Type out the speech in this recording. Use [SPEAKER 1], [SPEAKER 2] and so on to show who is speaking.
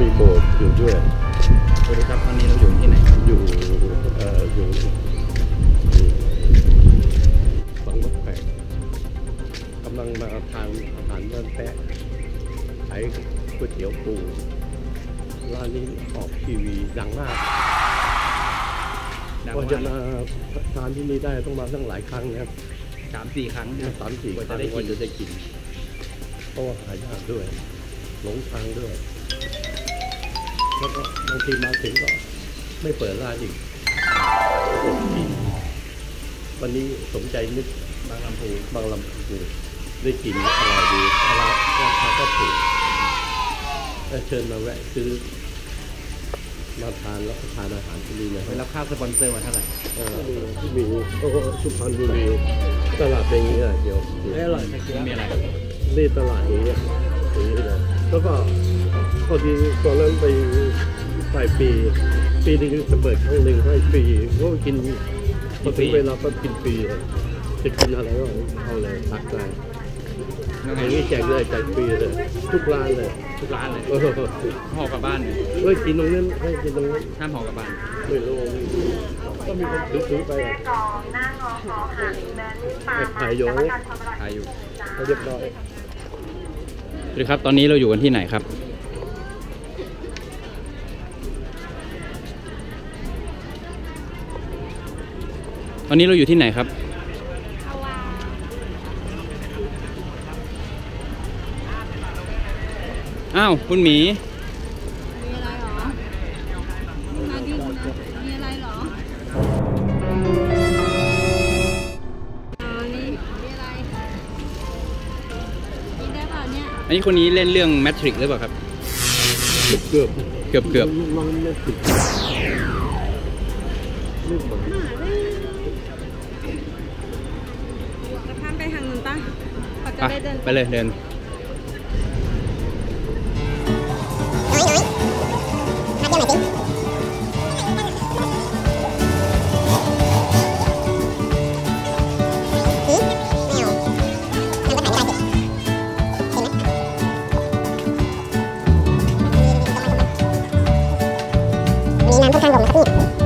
[SPEAKER 1] มีโบสถ์อยู่ด้วย
[SPEAKER 2] สวัสดีครับตอนนี้เราอยู่ที่ไหนครับ
[SPEAKER 1] อยู่เอ่ออยู่ฝังนกแปกกำลังมาทานอาหารบ้านแปะขายก๋วยเตี๋ยวปูร้านนี้ออกทีวีดังมาก
[SPEAKER 2] ดัง
[SPEAKER 1] กว่า
[SPEAKER 2] มา
[SPEAKER 1] จะ
[SPEAKER 2] ก
[SPEAKER 1] มาทานที่นี่ได้ต้องมาตั้งหลายครั้งนะครับ
[SPEAKER 2] สามสี่ครั้งนะ
[SPEAKER 1] สามสี่
[SPEAKER 2] กว่า
[SPEAKER 1] ครั้
[SPEAKER 2] จะ
[SPEAKER 1] ง
[SPEAKER 2] ได้
[SPEAKER 1] กว่า
[SPEAKER 2] กิน
[SPEAKER 1] จะได้กินเพราะว่าหายากด้วย หลงทางด้วยแล้วก็บางทีมาถึงก็ไม่เปิดร้านอีกอดกินวันนี้สมใจนึก
[SPEAKER 2] บางลำพู
[SPEAKER 1] บางลำพูได้กินอร่อยดีราราคาก็ถูกก็เชิญมาแวะซื้อมาทานแล้วก็ทานอาหารที่นี่นะค
[SPEAKER 2] ไป
[SPEAKER 1] รับ
[SPEAKER 2] รับค่าสปอนเซอร์มาเท่าไหร่
[SPEAKER 1] เออที่มีโอ้โหสุพรรณบุรีตลาดเป็นอย่างนี้อะเดี๋ยว
[SPEAKER 2] อร่อยมีอะไร
[SPEAKER 1] นี่ตลาดอย่างเงี้ย อย่างนี้เลยแล้วก็พอดีตอนนั้นไปปลายปี ปีหนึงจะเปิดครั้งหนึ่งให้ฟรีก็กินพอถึงเวลาก็กินฟรีเลยจะกินอะไรก็เอาเลยตักได้
[SPEAKER 2] ยัง
[SPEAKER 1] อ
[SPEAKER 2] ไง
[SPEAKER 1] ย่างนี้แจกเลยแจกฟรีเลยทุกร้านเลย
[SPEAKER 2] ทุกร้านเลย
[SPEAKER 1] เออ
[SPEAKER 2] ห่อกลับบ้านเลย
[SPEAKER 1] เฮ้ยกินตรงนั้นให้กินตรงนั้น
[SPEAKER 2] ห้ามห่อกลับบ้าน
[SPEAKER 1] ไม่รู้ก็มีคนซื้อๆไปอะ
[SPEAKER 3] สองหน้างอคอหักเดินตาม
[SPEAKER 1] แอบถ่ายโยง
[SPEAKER 3] การทำอะ
[SPEAKER 2] ขายอยู่
[SPEAKER 1] เรียบร้อย
[SPEAKER 2] สวัสดีครับ ตอนนี้เราอยู่กันที่ไหนครับ ตอนนี้เราอยู่ที่ไหนครับ อ้าว คุณหมี
[SPEAKER 4] มีอะไรหรอมาดิมีอะ นี้
[SPEAKER 2] คนนี้เล่นเรื่องแมทริกหรือเปล่าครับ
[SPEAKER 1] เกือบ
[SPEAKER 2] เกือบเกือบ
[SPEAKER 1] ลูกน้องไปเล
[SPEAKER 4] ยเดินมาเดิน
[SPEAKER 2] หน่อยสิ
[SPEAKER 4] Oh!